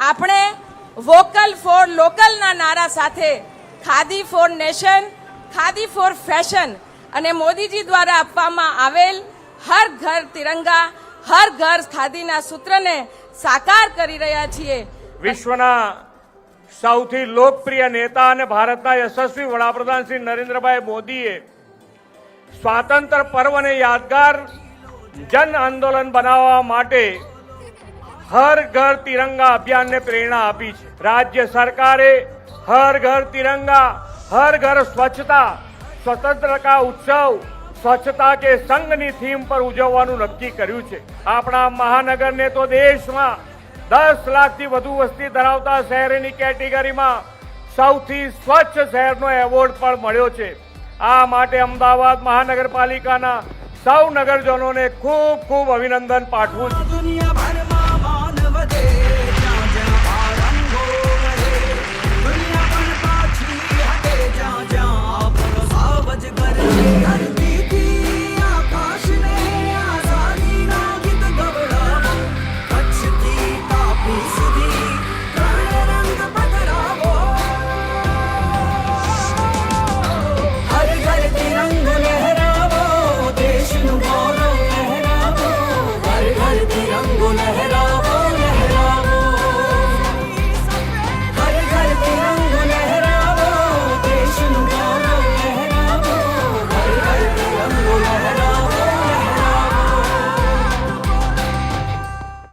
આપણે vocal for લોકલના નારા સાથે khadi for nation, khadi for fashion અને મોદીજી દ્વારા આપવામાં આવેલ હર ઘર તિરંગા, હર ઘર ખાદીના સૂત્રને સાકાર કરી રહ્યા છીએ. વિશ્વના સૌથી લોકપ્રિય નેતા અને ભારતના યશસ્વી વડાપ્રધાન શ્રી નરેન્દ્રભાઈ મોદીએ સ્વાતંત્ર્ય પર્વને યાદગાર જન આંદોલન બનાવવા માટે હર ઘર તિરંગા અભિયાનને પ્રેરણા આપી છે. રાજ્ય સરકારે હર ઘર તિરંગા, હર ઘર સ્વચ્છતા, સ્વતંત્રતા ઉત્સવ, સ્વચ્છતા કે સંઘની થીમ પર ઉજવવાનું નક્કી કર્યું છે. આપણા મહાનગરને તો દેશમાં દસ લાખથી વધુ વસ્તી ધરાવતા શહેરની કેટેગરીમાં સૌથી સ્વચ્છ શહેરનો એવોર્ડ પણ મળ્યો છે. આ માટે અમદાવાદ મહાનગરપાલિકાના સૌ નગરજનોને ખૂબ ખૂબ અભિનંદન પાઠવું છું. na hera